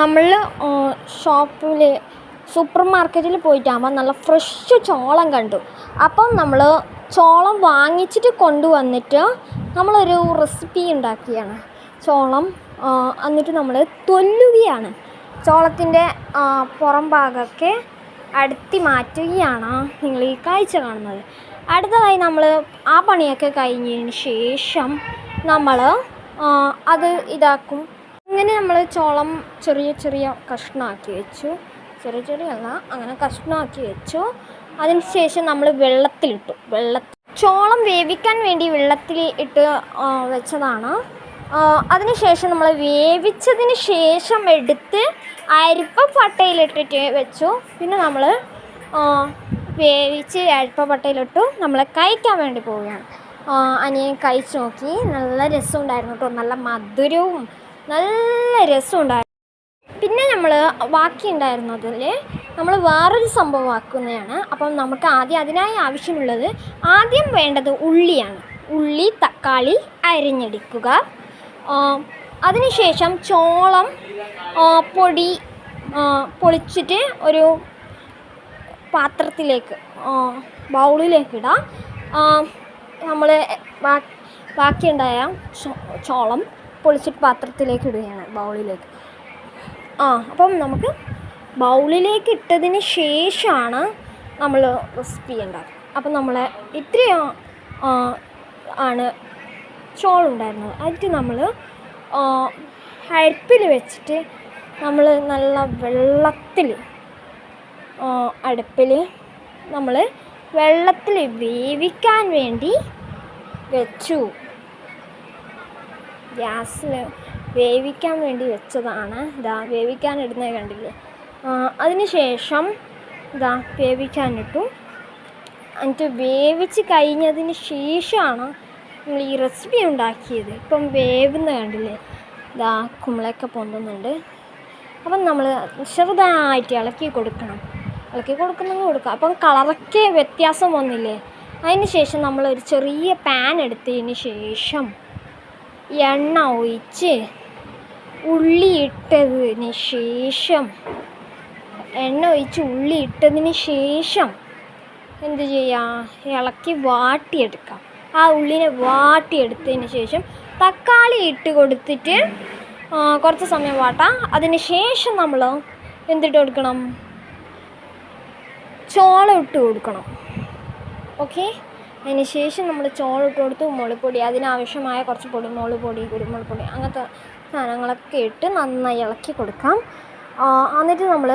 നമ്മൾ ഷോപ്പിൽ സൂപ്പർ മാർക്കറ്റിൽ പോയിട്ടാകുമ്പോൾ നല്ല ഫ്രഷ് ചോളം കണ്ടു. അപ്പം നമ്മൾ ചോളം വാങ്ങിച്ചിട്ട് കൊണ്ടുവന്നിട്ട് നമ്മളൊരു റെസിപ്പി ഉണ്ടാക്കിയാണ്. ചോളം എന്നിട്ട് നമ്മൾ തൊല്ലുകയാണ്. ചോളത്തിന്റെ പുറം ഭാഗമൊക്കെ അടുത്തി മാറ്റുകയാണ് നിങ്ങൾ ഈ കാഴ്ച കാണുന്നത്. അടുത്തതായി നമ്മൾ ആ പണിയൊക്കെ കഴിഞ്ഞതിന് ശേഷം നമ്മൾ അത് ഇതാക്കും. അങ്ങനെ നമ്മൾ ചോളം ചെറിയ ചെറിയ കഷ്ണമാക്കി വെച്ചു. ചെറിയ ചെറിയ അല്ല അങ്ങനെ കഷ്ണമാക്കി വെച്ചു. അതിന് ശേഷം നമ്മൾ വെള്ളത്തിലിട്ടു. വെള്ളത്തിൽ ചോളം വേവിക്കാൻ വേണ്ടി വെള്ളത്തിൽ ഇട്ട് വെച്ചതാണ്. അതിന് ശേഷം നമ്മൾ വേവിച്ചതിന് ശേഷം എടുത്ത് അരിപ്പ പട്ടയിലിട്ടിട്ട് വെച്ചു. പിന്നെ നമ്മൾ വേവിച്ച് അരിപ്പ പട്ടയിലിട്ടു. നമ്മൾ കഴിക്കാൻ വേണ്ടി പോവുകയാണ്. അനിയൻ കഴിച്ചു നോക്കി. നല്ല രസമുണ്ടായിരുന്നു കേട്ടോ. നല്ല മധുരവും നല്ല രസമുണ്ടായിരുന്നു പിന്നെ നമ്മൾ ബാക്കി ഉണ്ടായിരുന്നതിൽ നമ്മൾ വേറൊരു സംഭവം ആക്കുന്നതാണ്. അപ്പം നമുക്ക് ആദ്യം അതിനായി ആവശ്യമുള്ളത് ആദ്യം വേണ്ടത് ഉള്ളിയാണ്. ഉള്ളി തക്കാളി അരിഞ്ഞെടുക്കുക. അതിനുശേഷം ചോളം പൊടി പൊളിച്ചിട്ട് ഒരു പാത്രത്തിലേക്ക് ബൗളിലേക്ക് ഇടാം. നമ്മൾ ബാക്കിയുണ്ടായ ചോളം പൊളിച്ചിട്ട് പാത്രത്തിലേക്ക് ഇടുകയാണ് ബൗളിലേക്ക്. ആ അപ്പം നമുക്ക് ബൗളിലേക്ക് ഇട്ടതിന് ശേഷമാണ് നമ്മൾ റെസിപ്പി ഉണ്ടാക്കുക. അപ്പം നമ്മൾ ഇത്രയും ആണ് ചോളുണ്ടായിരുന്നത് അതിട്ട് നമ്മൾ അടുപ്പിൽ വെച്ചിട്ട് നമ്മൾ നല്ല വെള്ളത്തിൽ അടുപ്പിൽ നമ്മൾ വെള്ളത്തിൽ വേവിക്കാൻ വേണ്ടി വെച്ചു. ഗ്യാസിൽ വേവിക്കാൻ വേണ്ടി വെച്ചതാണ്. ഇതാ വേവിക്കാൻ ഇടുന്നത് കണ്ടില്ലേ? അതിന് ശേഷം ഇതാ വേവിക്കാനിട്ടു എന്നിട്ട് വേവിച്ച് കഴിഞ്ഞതിന് ശേഷമാണ് നമ്മൾ ഈ റെസിപ്പി ഉണ്ടാക്കിയത്. ഇപ്പം വേവുന്ന കണ്ടില്ലേ? ഇതാ കുമ്പളൊക്കെ പൊന്തുന്നുണ്ട്. അപ്പം നമ്മൾ ചെറുതായിട്ട് ഇളക്കി കൊടുക്കണം. ഇളക്കി കൊടുക്കുന്നെങ്കിൽ കൊടുക്കുക അപ്പം കളറൊക്കെ വ്യത്യാസം വന്നില്ലേ? അതിന് ശേഷം നമ്മളൊരു ചെറിയ പാൻ എടുത്തതിന് ശേഷം എണ്ണ ഒഴിച്ച് ഉള്ളി ഇട്ടതിന് ശേഷം എണ്ണ ഒഴിച്ച് ഉള്ളി ഇട്ടതിന് ശേഷം എന്ത് ചെയ്യുക ഇളക്കി വാട്ടിയെടുക്കാം. ആ ഉള്ളിനെ വാട്ടിയെടുത്തതിന് ശേഷം തക്കാളി ഇട്ട് കൊടുത്തിട്ട് കുറച്ച് സമയം വാട്ടാം. അതിന് ശേഷം നമ്മൾ എന്തിട്ട് കൊടുക്കണം? ചോളം ഇട്ട് കൊടുക്കണം. ഓക്കെ? അതിന് ശേഷം നമ്മൾ ഇട്ട് കൊടുത്തു മുളപ്പൊടി അതിനാവശ്യമായ കുറച്ച് പൊടി മുളക് പൊടി കുരുമുളക് പൊടി അങ്ങനത്തെ സാധനങ്ങളൊക്കെ ഇട്ട് നന്നായി ഇളക്കി കൊടുക്കാം. എന്നിട്ട് നമ്മൾ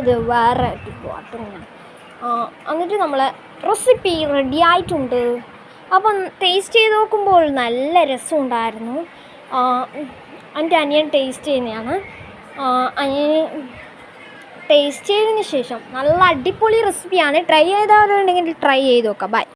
ഇത് വേറെ ഇങ്ങനെ എന്നിട്ട് നമ്മൾ റെസിപ്പി റെഡി ആയിട്ടുണ്ട്. അപ്പം ടേസ്റ്റ് ചെയ്ത് നോക്കുമ്പോൾ നല്ല രസമുണ്ടായിരുന്നു. എന്റെ അനിയൻ ടേസ്റ്റ് ചെയ്യുന്നതാണ്. അനിയൻ ടേസ്റ്റ് ചെയ്തതിന് ശേഷം നല്ല അടിപൊളി റെസിപ്പിയാണ് ട്രൈ ചെയ്തവരുണ്ടെങ്കിൽ ട്രൈ ചെയ്ത് നോക്കാം. ബൈ